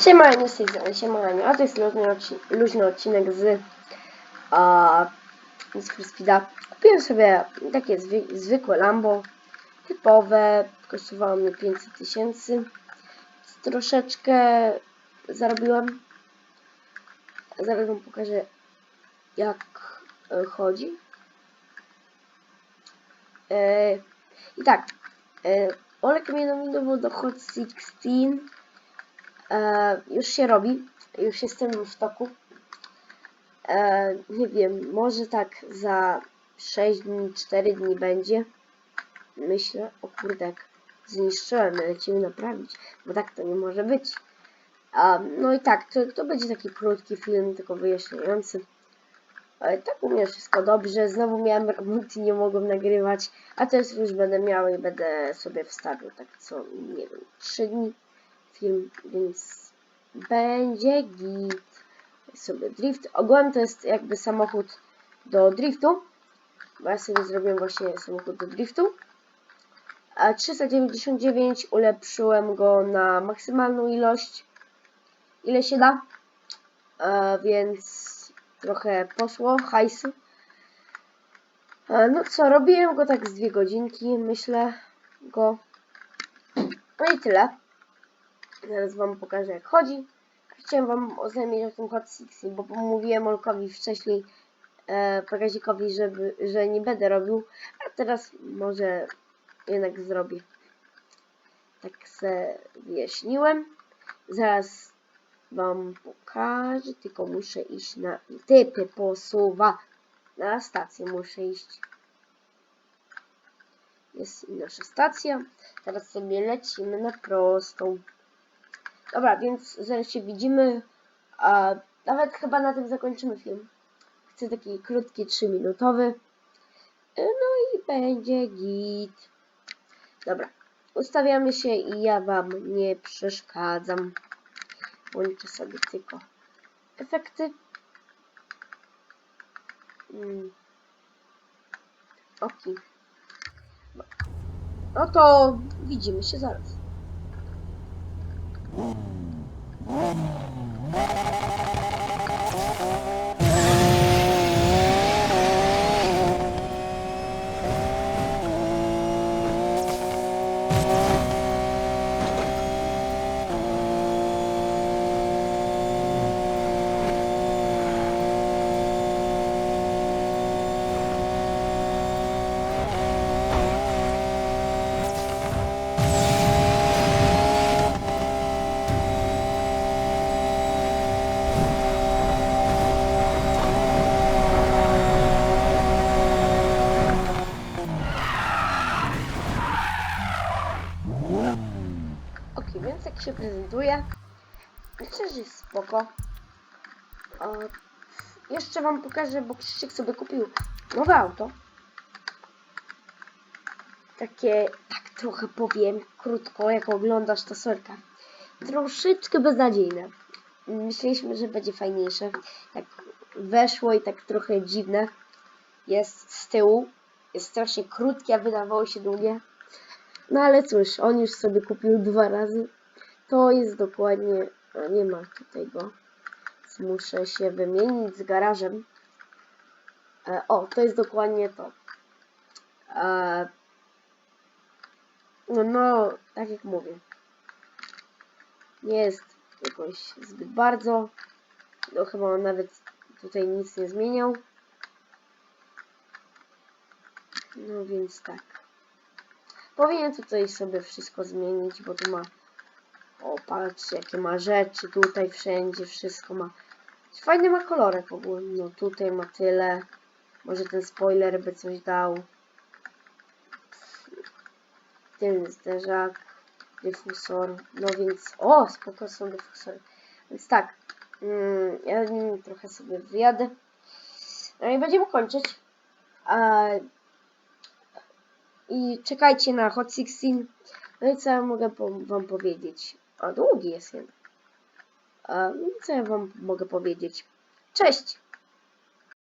Siemanie, Siemanie, a to jest luźny, odci luźny odcinek z, a, z. Kupiłem sobie takie zwy zwykłe Lambo, typowe, kosztowało mnie 500 tysięcy. Troszeczkę zarobiłem. Zaraz wam pokażę jak e, chodzi. E, I tak, e, Olek mnie nominował do Hot 16. E, już się robi, już jestem w toku. E, nie wiem, może tak za 6 dni, 4 dni będzie. Myślę, o kurde, jak zniszczyłem, lecimy naprawić, bo tak to nie może być. No i tak, to, to będzie taki krótki film, tylko wyjaśniający. E, tak u mnie wszystko dobrze, znowu miałem remont i nie mogłem nagrywać, a teraz już będę miał i będę sobie wstawił tak co, nie wiem, 3 dni film, więc będzie git. Sobie drift. Ogółem to jest jakby samochód do driftu. Bo ja sobie zrobiłem właśnie samochód do driftu. A 399 ulepszyłem go na maksymalną ilość. Ile się da. E, więc trochę poszło hajsu. No co, robiłem go tak z dwie godzinki, myślę go. No i tyle. Zaraz wam pokażę jak chodzi. Chciałem wam oznajmić o tym Hot Six, bo mówiłem Olkowi wcześniej, e, żeby, że nie będę robił, a teraz może jednak zrobię. Tak se wyjaśniłem. Zaraz wam pokażę, tylko muszę iść na typy posuwa. Na stację muszę iść. Jest nasza stacja. Teraz sobie lecimy na prostą. Dobra, więc zaraz się widzimy. A nawet chyba na tym zakończymy film. Chcę taki krótki, 3-minutowy. No i będzie git. Dobra, ustawiamy się i ja wam nie przeszkadzam. Włączę sobie tylko efekty. Mm. Ok. No to widzimy się zaraz. Ok, więc jak się prezentuje, myślę, że jest spoko. O, jeszcze wam pokażę, bo Krzysiek sobie kupił nowe auto. Takie, tak trochę powiem, krótko, jak oglądasz to sorka. Troszeczkę beznadziejne. Myśleliśmy, że będzie fajniejsze. Tak weszło i tak trochę dziwne. Jest z tyłu. Jest strasznie krótkie, a wydawało się długie. No ale cóż, on już sobie kupił dwa razy. To jest dokładnie... A nie ma tutaj go. Muszę się wymienić z garażem. E, o, to jest dokładnie to. E, no, no, tak jak mówię. Nie jest jakoś zbyt bardzo. No chyba on nawet tutaj nic nie zmieniał. No więc tak. Powinien tutaj sobie wszystko zmienić, bo tu ma... O, patrzcie, jakie ma rzeczy tutaj wszędzie, wszystko ma... Fajny ma kolorek ogólnie. No tutaj ma tyle. Może ten spoiler by coś dał. Tylny zderzak. Dyfusor. No więc... O, spoko są dyfusory. Więc tak. Mm, ja nim trochę sobie wyjadę. No i będziemy kończyć. A, i czekajcie na Hot 16. No i co ja mogę po, wam powiedzieć? A długi jest jeden. A, co ja wam mogę powiedzieć? Cześć!